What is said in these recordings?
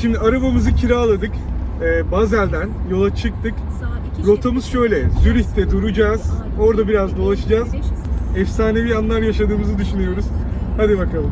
Şimdi arabamızı kiraladık. Ee, Bazel'den yola çıktık. Rotamız şöyle. Zürih'te duracağız. Orada biraz dolaşacağız. Efsanevi anlar yaşadığımızı düşünüyoruz. Hadi bakalım.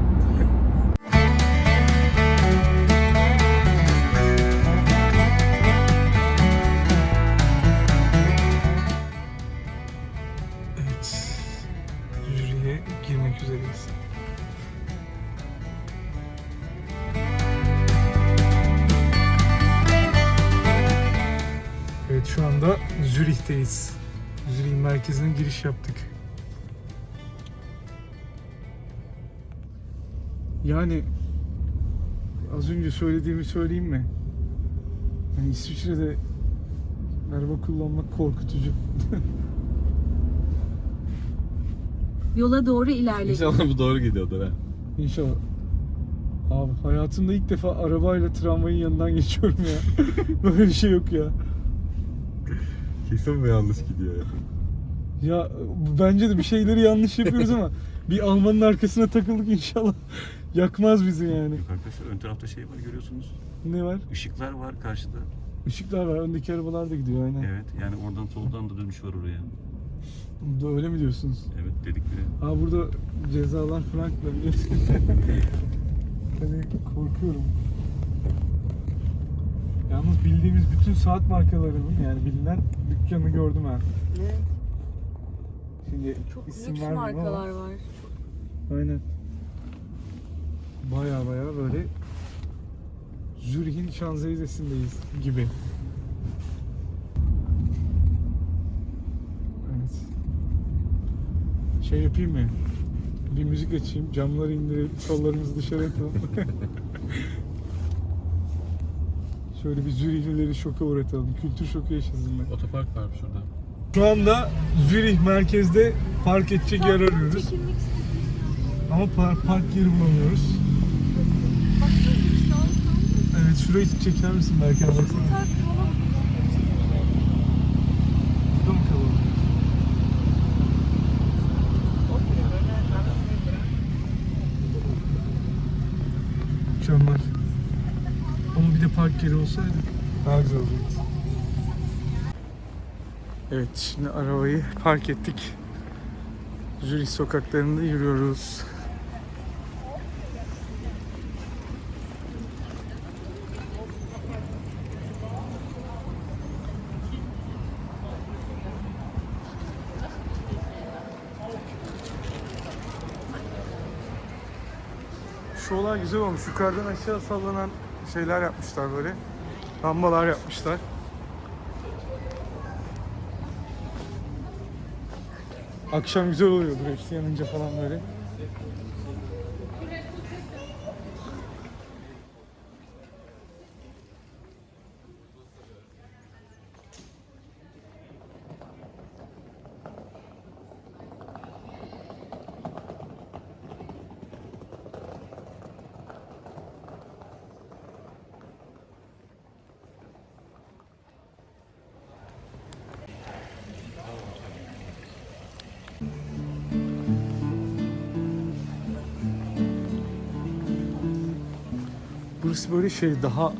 Zürih'teyiz. Zürih'in merkezine giriş yaptık. Yani az önce söylediğimi söyleyeyim mi? Yani İsviçre'de araba kullanmak korkutucu. Yola doğru ilerleyin. İnşallah bu doğru gidiyordur ha. İnşallah. Abi hayatımda ilk defa arabayla tramvayın yanından geçiyorum ya. Böyle bir şey yok ya. Kesin bu yanlış gidiyor ya. Ya bence de bir şeyleri yanlış yapıyoruz ama bir Almanın arkasına takıldık inşallah. Yakmaz bizi yani. Yok arkadaşlar ön tarafta şey var görüyorsunuz. Ne var? Işıklar var karşıda. Işıklar var. Öndeki arabalar da gidiyor aynen. Evet yani oradan soldan da dönüş var oraya. Da Öyle mi diyorsunuz? Evet dedik bile. Aa burada cezalar da biliyorsunuz. hani korkuyorum. Yalnız bildiğimiz bütün saat markalarının yani bilinen dükkanı gördüm ha. Evet. Şimdi Çok isim lüks vermeyeyim ama- markalar var. Aynen. Baya baya böyle Zürih'in Şanzelize'sindeyiz gibi. Evet. Şey yapayım mı? Bir müzik açayım, camları indirip kollarımızı dışarı atalım. Şöyle bir Zürihlileri şoka uğratalım. Kültür şoku yaşasınlar. Otopark var şurada. Şu anda Zürih merkezde park edecek yer arıyoruz. Ama park, park yeri bulamıyoruz. Evet şurayı çeker misin belki baksana. Burada mı kalalım? Mükemmel. Ama bir de park yeri olsaydı daha güzel olacaktı. Evet şimdi arabayı park ettik. Zürih sokaklarında yürüyoruz. Şu olay güzel olmuş. Yukarıdan aşağı sallanan şeyler yapmışlar böyle. Lambalar yapmışlar. Akşam güzel oluyordur hepsi yanınca falan böyle. Burası böyle şey daha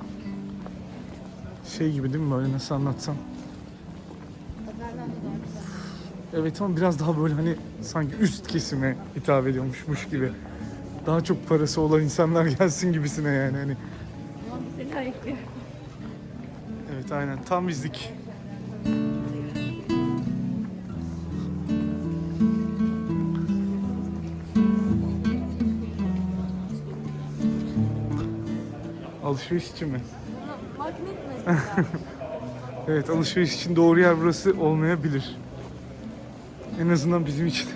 şey gibi değil mi böyle nasıl anlatsam? Evet ama biraz daha böyle hani sanki üst kesime hitap ediyormuşmuş gibi. Daha çok parası olan insanlar gelsin gibisine yani hani. Evet aynen tam bizlik. Alışveriş için mi? Magnet mesela. Evet alışveriş için doğru yer burası olmayabilir. En azından bizim için.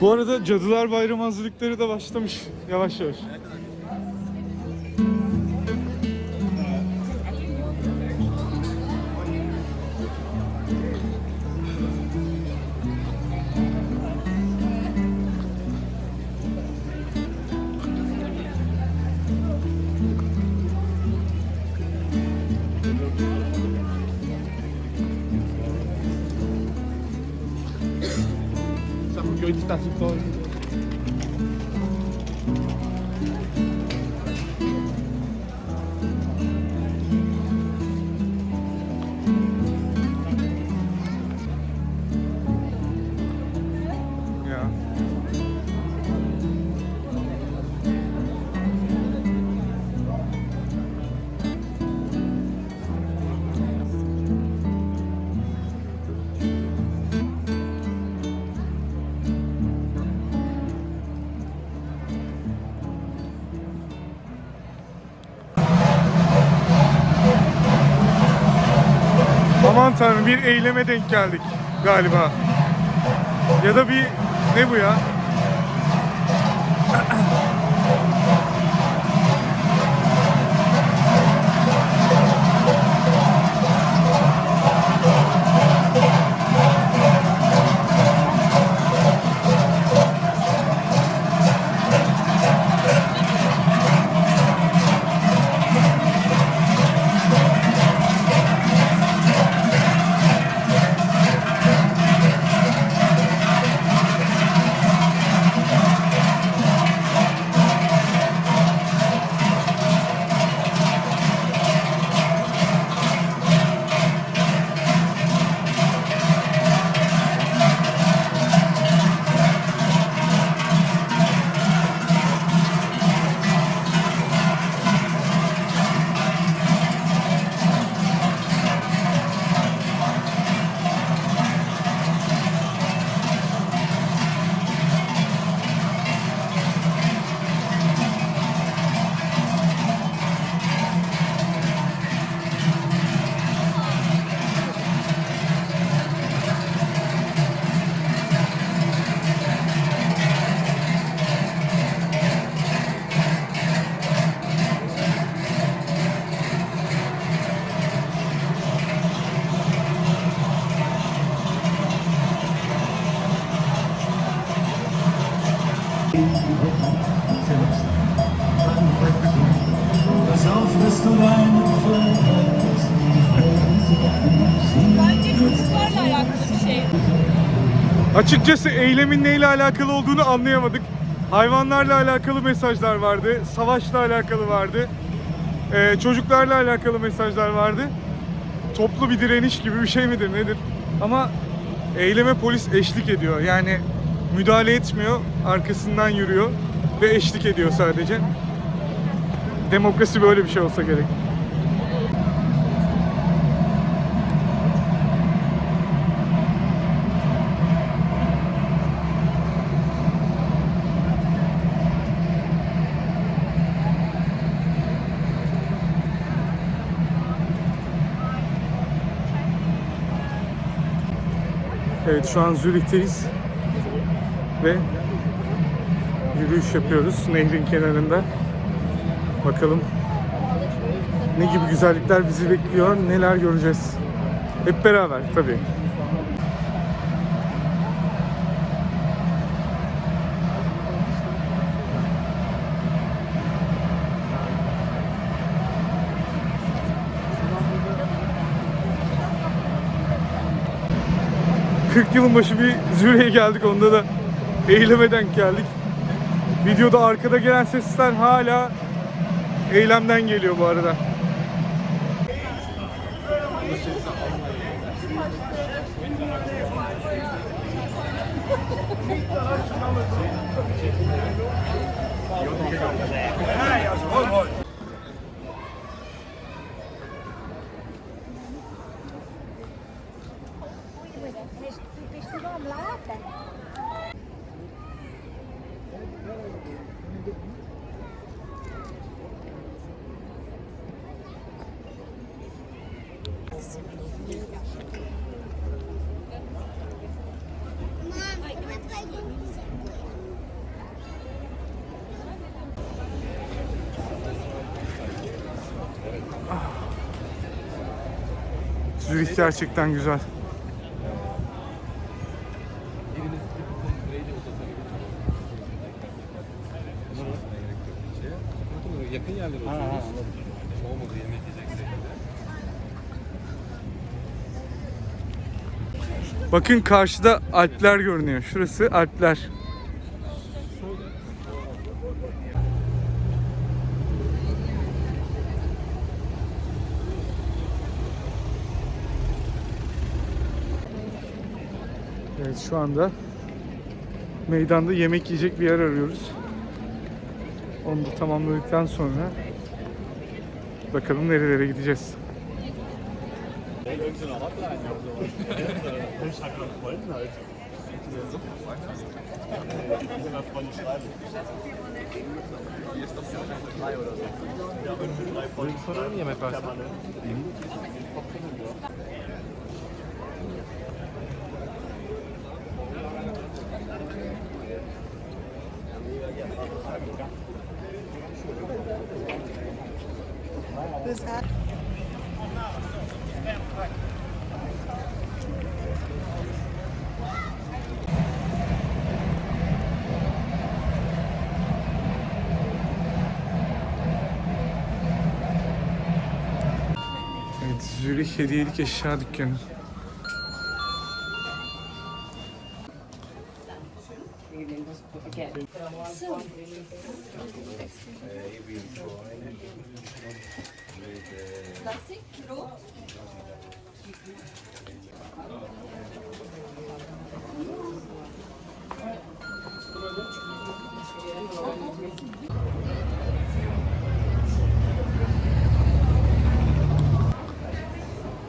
Bu arada Cadılar Bayramı hazırlıkları da başlamış yavaş yavaş. Beşiktaş'ın doğru Tanrım bir eyleme denk geldik galiba. Ya da bir ne bu ya? Açıkçası eylemin neyle alakalı olduğunu anlayamadık. Hayvanlarla alakalı mesajlar vardı, savaşla alakalı vardı, ee, çocuklarla alakalı mesajlar vardı. Toplu bir direniş gibi bir şey midir nedir? Ama eyleme polis eşlik ediyor. Yani müdahale etmiyor, arkasından yürüyor ve eşlik ediyor sadece. Demokrasi böyle bir şey olsa gerek. Evet şu an Zürih'teyiz ve yürüyüş yapıyoruz nehrin kenarında. Bakalım ne gibi güzellikler bizi bekliyor, neler göreceğiz. Hep beraber tabii. ...40 yılın başı bir Zürih'e geldik. Onda da eyleme geldik. Videoda arkada gelen sesler hala eylemden geliyor bu arada. Zürih gerçekten güzel. Yakın yerlere oturuyoruz. Olmadı yemek yiyeceksek. Bakın karşıda Alpler görünüyor. Şurası Alpler. Evet şu anda meydanda yemek yiyecek bir yer arıyoruz. Onu da tamamladıktan sonra bakalım nerelere gideceğiz. Irgend so eine Hotline oder so. Ich schreibe noch Freunden halt. Ich will nach Freunden schreiben. Hier ist doch so eine drei oder so. Ja, wenn wir drei Freunden schreiben, ja, mein Pass. Bis dann. Zürih hediyelik eşya dükkanı.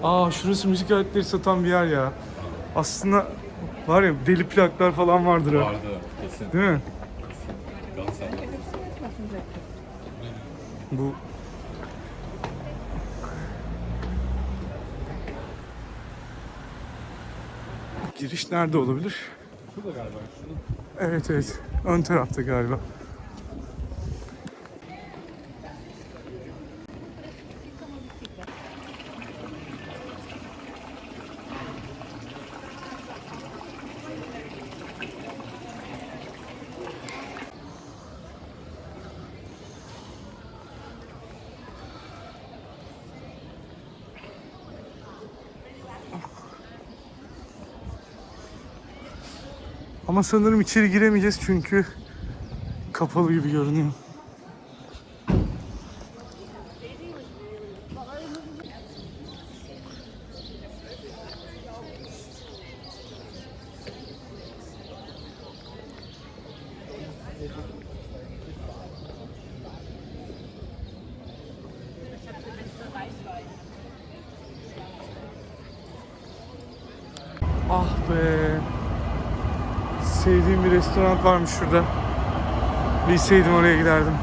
Aa şurası müzik aletleri satan bir yer ya. Aslında var ya deli plaklar falan vardır ha. Vardı kesin. Değil mi? Galatasaray. Bu Giriş nerede olabilir? Şurada galiba. Şunu Evet evet. Ön tarafta galiba. Ama sanırım içeri giremeyeceğiz çünkü kapalı gibi görünüyor. Restoran varmış şurada. Bilseydim oraya giderdim.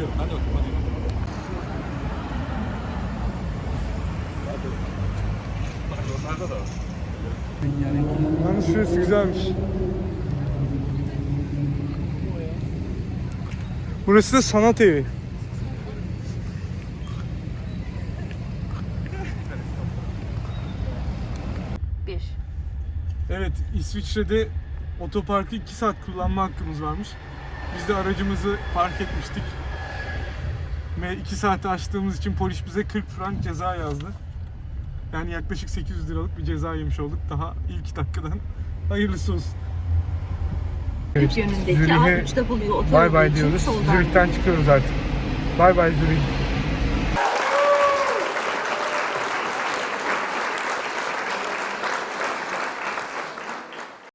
de bakıyorum. Hadi. Onlarda da var. Yalnız şurası güzelmiş. Burası da sanat evi. Bir. Evet, İsviçre'de otoparkı 2 saat kullanma hakkımız varmış. Biz de aracımızı park etmiştik. Ve 2 saati aştığımız için polis bize 40 frank ceza yazdı. Yani yaklaşık 800 liralık bir ceza yemiş olduk daha ilk dakikadan. Hayırlısı olsun. Yönündeki A3'te buluyor. Bay bay diyoruz. Zürih'ten çıkıyoruz artık. Bay bay Zürih.